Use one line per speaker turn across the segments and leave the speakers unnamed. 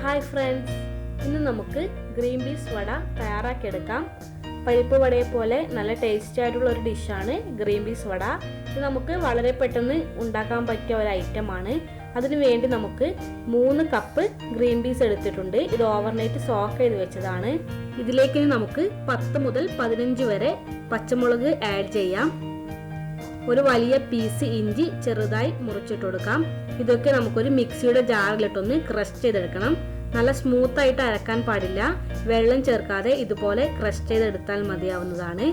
Hi friends ഇന്ന് നമുക്ക് green peas വട തയ്യാറാക്കിയെടുക്കാം. പരിപ്പ് വടയെ പോലെ നല്ല ടേസ്റ്റി ആയിട്ടുള്ള ഒരു ഡിഷാണ് ഗ്രീൻ പീസ് വട. ഇത് നമുക്ക് വളരെ പെട്ടെന്ന് ഉണ്ടാക്കാൻ പറ്റിയ ഒരു ഐറ്റമാണ് അതിനു വേണ്ടി നമുക്ക് മൂന്ന് കപ്പ് ഗ്രീൻ പീസ് എടുത്തിട്ടുണ്ട്. ഇത് ഓവർനൈറ്റ് സോക്ക് ചെയ്ത് വെച്ചതാണ്. ഇതിലേക്ക് നമുക്ക് പത്ത് മുതൽ പതിനഞ്ച് വരെ പച്ചമുളക് ആഡ് ചെയ്യാം. ഒരു വലിയ പീസ് ഇഞ്ചി ചെറുതായി മുറിച്ചിട്ട് കൊടുക്കാം ഇതൊക്കെ നമുക്കൊരു മിക്സിയുടെ ജാറിലിട്ടൊന്ന് ക്രഷ് ചെയ്തെടുക്കണം. നല്ല സ്മൂത്ത് ആയിട്ട് അരക്കാൻ പാടില്ല. വെള്ളം ചേർക്കാതെ ഇതുപോലെ ക്രഷ് ചെയ്തെടുത്താൽ മതിയാവുന്നതാണ്.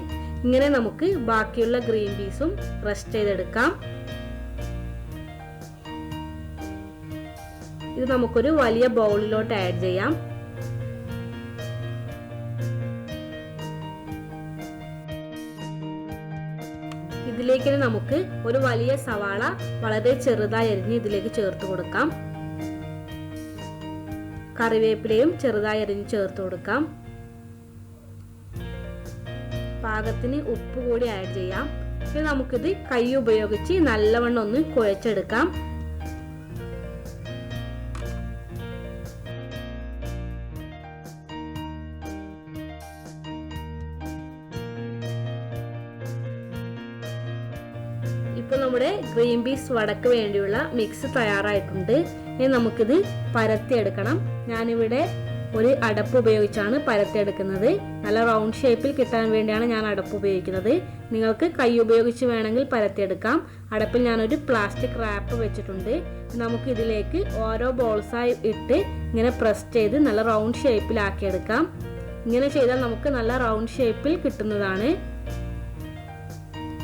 ഇങ്ങനെ നമുക്ക് ബാക്കിയുള്ള ഗ്രീൻ പീസും ക്രഷ് ചെയ്തെടുക്കാം. ഇത് നമുക്കൊരു വലിയ ബൗളിലോട്ട് ആഡ് ചെയ്യാം. ഇതിലേക്ക് നമുക്ക് ഒരു വലിയ സവാള വളരെ ചെറുതായി അരിഞ്ഞ് ഇതിലേക്ക് ചേർത്ത് കൊടുക്കാം. കറിവേപ്പിലയും ചെറുതായി അരിഞ്ഞ് ചേർത്ത് കൊടുക്കാം. പാകത്തിന് ഉപ്പ് കൂടി ആഡ് ചെയ്യാം. ഇനി നമുക്കിത് കൈ ഉപയോഗിച്ച് നല്ലവണ്ണം ഒന്ന് കുഴച്ചെടുക്കാം. ഇപ്പോൾ നമ്മുടെ ഗ്രീൻ പീസ് വടക്ക് വേണ്ടിയുള്ള മിക്സ് തയ്യാറായിട്ടുണ്ട്. ഇനി നമുക്കിത് പരത്തിയെടുക്കണം. ഞാനിവിടെ ഒരു അടപ്പ് ഉപയോഗിച്ചാണ് പരത്തിയെടുക്കുന്നത്. നല്ല റൗണ്ട് ഷേപ്പിൽ കിട്ടാൻ വേണ്ടിയാണ് ഞാൻ അടപ്പ് ഉപയോഗിക്കുന്നത്. നിങ്ങൾക്ക് കൈ ഉപയോഗിച്ച് വേണമെങ്കിൽ പരത്തിയെടുക്കാം. അടപ്പിൽ ഞാനൊരു പ്ലാസ്റ്റിക് റാപ്പ് വെച്ചിട്ടുണ്ട്. നമുക്ക് ഇതിലേക്ക് ഓരോ ബോൾസായി ഇട്ട് ഇങ്ങനെ പ്രസ് ചെയ്ത് നല്ല റൗണ്ട് ഷേപ്പിലാക്കിയെടുക്കാം ഇങ്ങനെ ചെയ്താൽ നമുക്ക് നല്ല റൗണ്ട് ഷേപ്പിൽ കിട്ടുന്നതാണ്.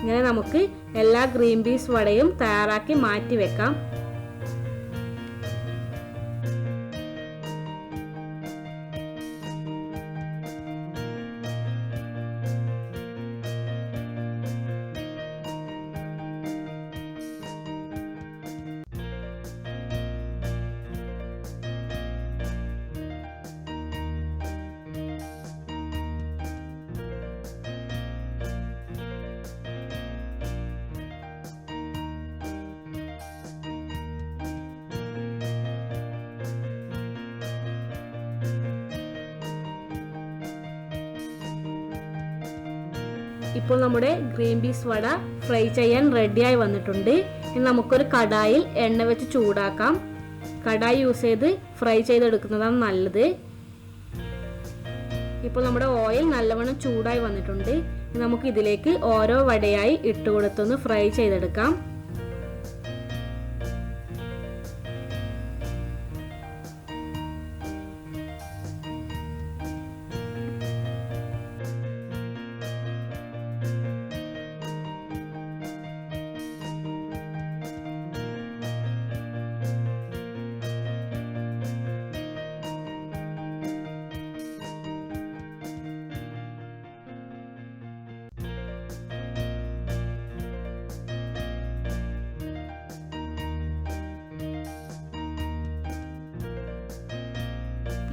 ഇങ്ങനെ നമുക്ക് എല്ലാ ഗ്രീൻ പീസ് വടയും തയ്യാറാക്കി മാറ്റി വെക്കാം. ഇപ്പോൾ നമ്മുടെ ഗ്രീൻ പീസ് വട ഫ്രൈ ചെയ്യാൻ റെഡിയായി വന്നിട്ടുണ്ട്. ഇനി നമുക്കൊരു കടായിൽ എണ്ണ വെച്ച് ചൂടാക്കാം. കടായി യൂസ് ചെയ്ത് ഫ്രൈ ചെയ്തെടുക്കുന്നതാണ് നല്ലത്. ഇപ്പോൾ നമ്മുടെ ഓയിൽ നല്ലവണ്ണം ചൂടായി വന്നിട്ടുണ്ട്. നമുക്ക് ഇതിലേക്ക് ഓരോ വടയായി ഇട്ട് കൊടുത്തൊന്ന് ഫ്രൈ ചെയ്തെടുക്കാം.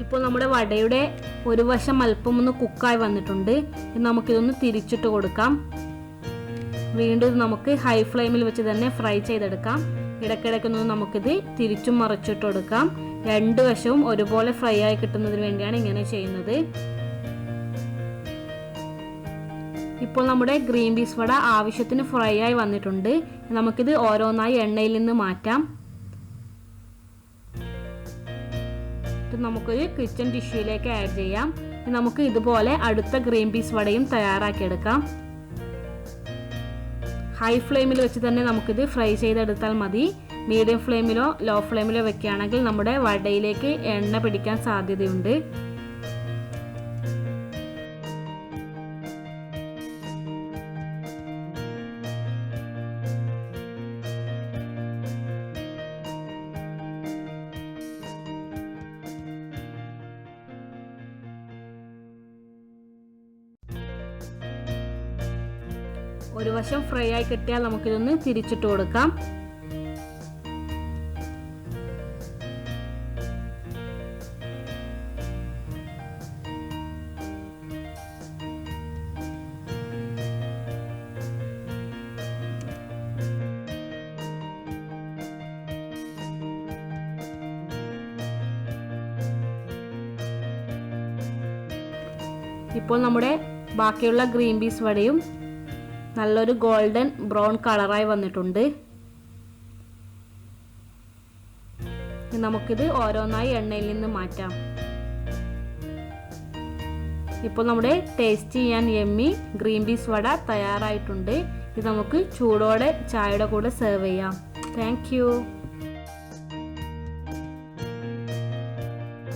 ഇപ്പോൾ നമ്മുടെ വടയുടെ ഒരു വശം അല്പം ഒന്ന് കുക്കായി വന്നിട്ടുണ്ട്. നമുക്കിതൊന്ന് തിരിച്ചിട്ട് കൊടുക്കാം. വീണ്ടും നമുക്ക് ഹൈ ഫ്ലെയിമിൽ വെച്ച് തന്നെ ഫ്രൈ ചെയ്തെടുക്കാം. ഇടയ്ക്കിടയ്ക്കൊന്ന് നമുക്കിത് തിരിച്ചും മറിച്ചിട്ട് കൊടുക്കാം. രണ്ട് വശവും ഒരുപോലെ ഫ്രൈ ആയി കിട്ടുന്നതിന് വേണ്ടിയാണ് ഇങ്ങനെ ചെയ്യുന്നത്. ഇപ്പോൾ നമ്മുടെ ഗ്രീൻ പീസ് വട ആവശ്യത്തിന് ഫ്രൈ ആയി വന്നിട്ടുണ്ട്. നമുക്കിത് ഓരോന്നായി എണ്ണയിൽ നിന്ന് മാറ്റാം. ഇത് നമുക്കൊരു കിച്ചൺ ടിഷ്യൂയിലേക്ക് ആഡ് ചെയ്യാം. നമുക്ക് ഇതുപോലെ അടുത്ത ഗ്രീൻ പീസ് വടയും തയ്യാറാക്കിയെടുക്കാം. ഹൈ ഫ്ലെയിമിൽ വെച്ച് തന്നെ നമുക്കിത് ഫ്രൈ ചെയ്തെടുത്താൽ മതി. മീഡിയം ഫ്ലെയിമിലോ ലോ ഫ്ലെയിമിലോ വെക്കുകയാണെങ്കിൽ നമ്മുടെ വടയിലേക്ക് എണ്ണ പിടിക്കാൻ സാധ്യതയുണ്ട്. ഒരു വശം ഫ്രൈ ആയി കിട്ടിയാൽ നമുക്കിതൊന്ന് തിരിച്ചിട്ട് കൊടുക്കാം. ഇപ്പോൾ നമ്മുടെ ബാക്കിയുള്ള ഗ്രീൻ പീസ് വടയും നല്ലൊരു ഗോൾഡൻ ബ്രൗൺ കളറായി വന്നിട്ടുണ്ട്. നമുക്കിത് ഓരോന്നായി എണ്ണയിൽ നിന്ന് മാറ്റാം. ഇപ്പോൾ നമ്മുടെ ടേസ്റ്റ് ചെയ്യാൻ എമ്മി ഗ്രീൻ പീസ് വട തയ്യാറായിട്ടുണ്ട്. ഇത് നമുക്ക് ചൂടോടെ ചായയുടെ കൂടെ സെർവ് ചെയ്യാം. താങ്ക്